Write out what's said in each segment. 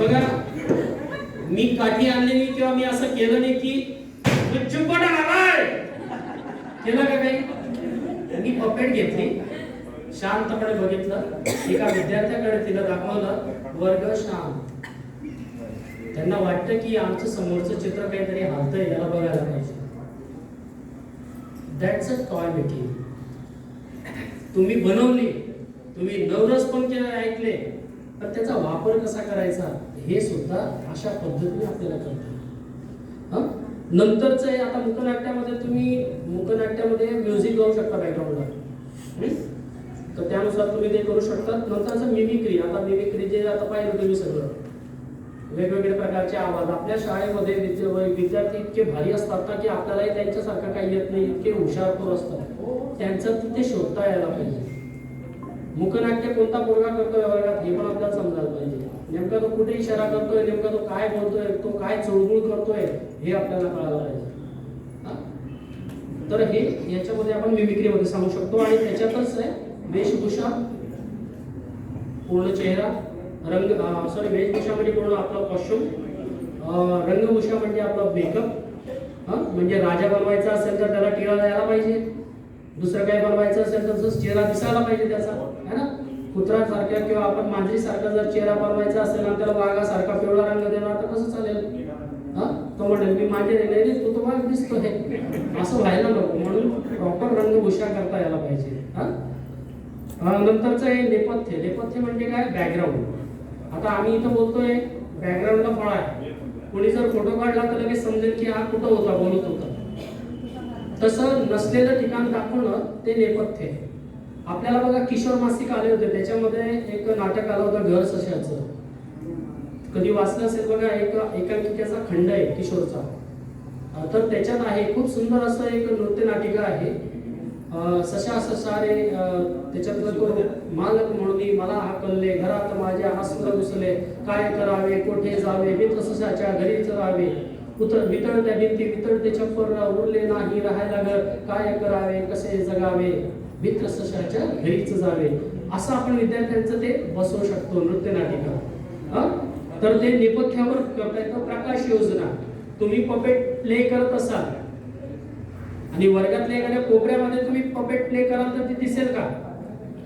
बघा मी काठी आणलेली किंवा मी असं केलं नाही की "तू चुपट आलाय केलं का काही? मी पपेट घेतली शांतपणे बघितलं एका विद्यार्थ्याकडे तिला दाखवलं वर्ग शांत त्यांना वाटतं की आमचं समोरचं चित्र काहीतरी हलतंय याला बघायला पाहिजे. दॅट्स अ टॉय मेकिंग तुम्ही बनवली तुम्ही नवरस पण केलं ऐकले पण त्याचा वापर कसा करायचा? हे सुद्धा अशा पद्धतीने आपल्याला कळतं. हं? नंतरचं आहे आता मुकनाट्यामध्ये तुम्ही मुकनाट्यामध्ये म्युझिक लावू शकता बॅकग्राऊंडला तर त्यानुसार तुम्ही ते करू शकता. नंतरचं मिमिक्री आता मिमिक्री जे आता पाहिलं तुम्ही सगळं. वेगवेगळ्या प्रकारचे आवाज. आपल्या शाळेमध्ये विद्या- विद्यार्थी इतके भारी असतात ना की आपल्यालाही त्यांच्यासारखं काही येत नाही इतके हुशारपूर असतात. त्यांचं तिथे शोधता यायला पाहिजे. मुखनाट्य कोणता पोरगा करतोय वर्गात हे पण आपल्याला समजायला पाहिजे. नेमका तो कुठे इशारा करतोय नेमका तो काय बोलतोय तो काय चुळबुळ करतोय हे आपल्याला कळायला पाहिजे. हा? तर हे याच्यामध्ये आपण मिमिक्रीमध्ये सांगू शकतो आणि त्याच्यातच आहे वेशभूषा पूर्ण चेहरा रंग सॉरी वेशभूषा म्हणजे पूर्ण आपला कॉस्ट्युम रंगभूषा म्हणजे आपला मेकअप हा? म्हणजे राजा बनवायचा असेल तर त्याला टिळा द्यायला पाहिजे. दुसरं काय बनवायचं असेल तर जस चेहरा दिसायला पाहिजे त्याचा है ना? कुत्रासारख्या किंवा आपण मांजरीसारखा जर चेहरा बनवायचा असेल आणि त्याला वाघासारखा पिवळा रंग देणार तर कसं चालेल? हा? तो म्हणेल मी माझे नाही रे, तू तो वाघ दिसतोय असं व्हायला नको. म्हणून प्रॉपर रंगभूषा करता यायला पाहिजे. हा? नंतरच नंतरचं नेपथ्य. नेपथ्य म्हणजे काय? बॅकग्राऊंड आता आम्ही इथं बोलतोय बॅकग्राऊंडला फळ आहे. कोणी जर फोटो काढला तर लगेच समजेल की हा कुठं होता बोलत होता. तसं नसलेलं ठिकाण दाखवणं ते नेपथ्य आहे. आपल्याला बघा किशोर मासिक आले होते. त्याच्यामध्ये एक नाटक आलं होतं घर सशाचं कधी वाचलं असेल बघा एक एकांकिकेचा खंड आहे किशोरचा. तर त्याच्यात आहे खूप सुंदर असं एक नृत्य नाटिका आहे. सशा सशारे त्याच्यातलं तो मालक म्हणून मला हाकलले घरात माझ्या हसलं घुसले. काय करावे कोठे जावे मित्र सशाच्या घरी चरावे उतर वितळत्या भिंती वितळते छप्पर उरले नाही राहायला घर. काय करावे कसे जगावे? मित्र सशाच्या घरीच जावे. असं आपण विद्यार्थ्यांचं ते बसवू शकतो नृत्य नाटिका. तर ते नेपथ्यावर प्रकाश योजना. तुम्ही पपेट प्ले करत असाल. आणि वर्गातल्या एखाद्या कोपऱ्यामध्ये तुम्ही पपेट प्ले कराल तर ती दिसेल का?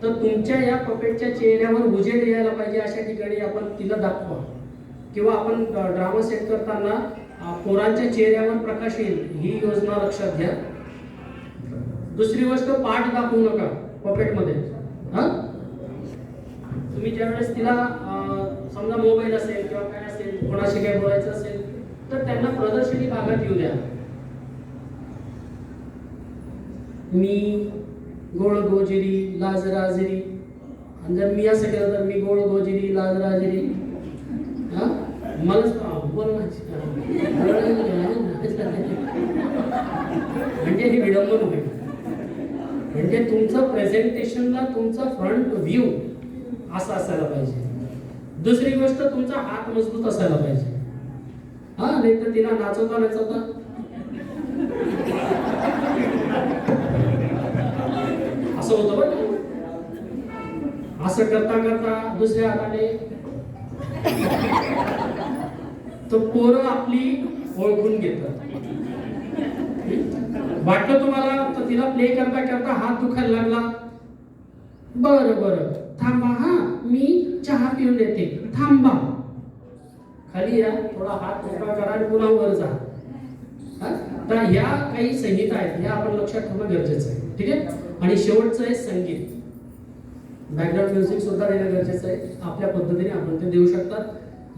तर तुमच्या या पपेटच्या चेहऱ्यावर उजेड यायला पाहिजे अशा ठिकाणी आपण तिला दाखवा. किंवा आपण ड्रामा सेट करताना पोरांच्या चेहऱ्यावर प्रकाश येईल ही योजना लक्षात घ्या. दुसरी गोष्ट पाठ दाखवू नका पॉकेटमध्ये हां? तुम्ही ज्यावेळेस तिला समजा मोबाईल असेल किंवा काय असेल कोणाशी काय बोलायचं असेल तर त्यांना प्रदर्शनी भागात येऊ द्या. मी गोळ गोजिरी लाज राजरी आणि जर मी असं केलं तर मी गोळ गोजिरी लाज राजरी. हा? मलाच बोल म्हणजे ही विडंबन होईल. म्हणजे तुमचं प्रेझेंटेशनला तुमचा फ्रंट व्ह्यू असा असायला पाहिजे. दुसरी गोष्ट तुमचा हात मजबूत असायला पाहिजे. हा नाही तर तिला नाचवता नाचवता. असं होतं बरं असं करता करता दुसऱ्या हाताने तर पोरं आपली ओळखून घेतात. वाटलं तुम्हाला? तर तिला प्ले करता करता हात दुखायला लागला. बर बर. थांबा हा. मी चहा पिऊन येते. थांबा. खाली या. थोडा हात मोकळा करा आणि पुन्हा वर जा. तर ह्या काही संहिता आहेत. ह्या आपण लक्षात ठेवणं गरजेचं आहे. ठीक आहे? आणि शेवटचं आहे संगीत. बॅकग्राऊंड म्युझिक सुद्धा देणं गरजेचं आहे. आपल्या पद्धतीने आपण ते देऊ शकतात.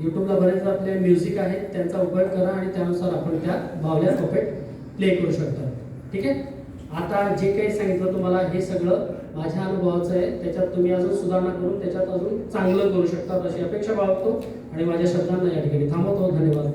युट्यूबला बरेच आपले म्युझिक आहेत त्यांचा उपयोग करा आणि त्यानुसार आपण त्या भावल्या पपेट प्ले करू शकता. ठीक आहे? आता जे काही सांगितलं तुम्हाला हे सगळं माझ्या अनुभवाचं आहे. त्याच्यात तुम्ही अजून सुधारणा करून त्याच्यात अजून चांगलं करू शकता अशी अपेक्षा बाळगतो. आणि माझ्या शब्दांना या ठिकाणी थांबवतो. धन्यवाद.